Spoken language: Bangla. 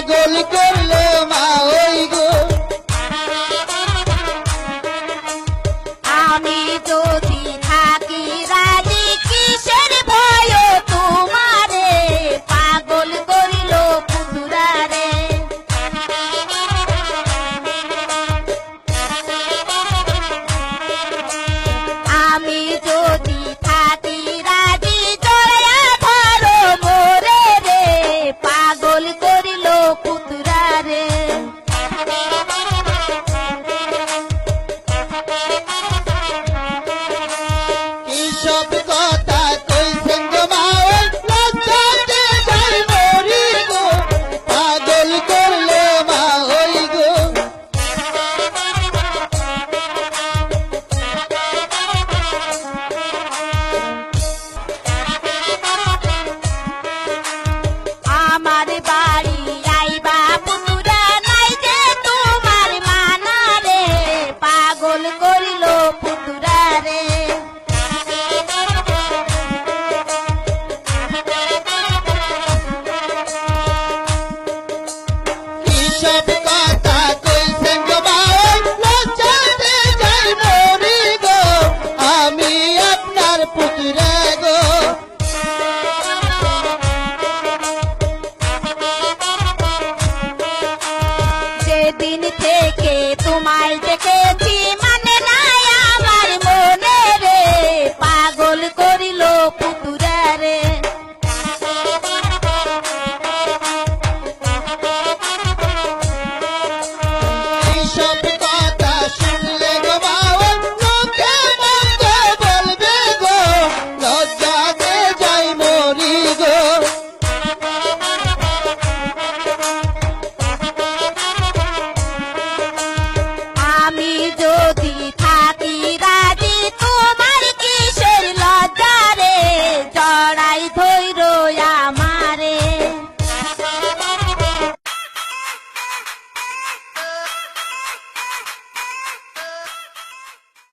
পাগল করলে সেদিন গো। থেকে তোমার yo.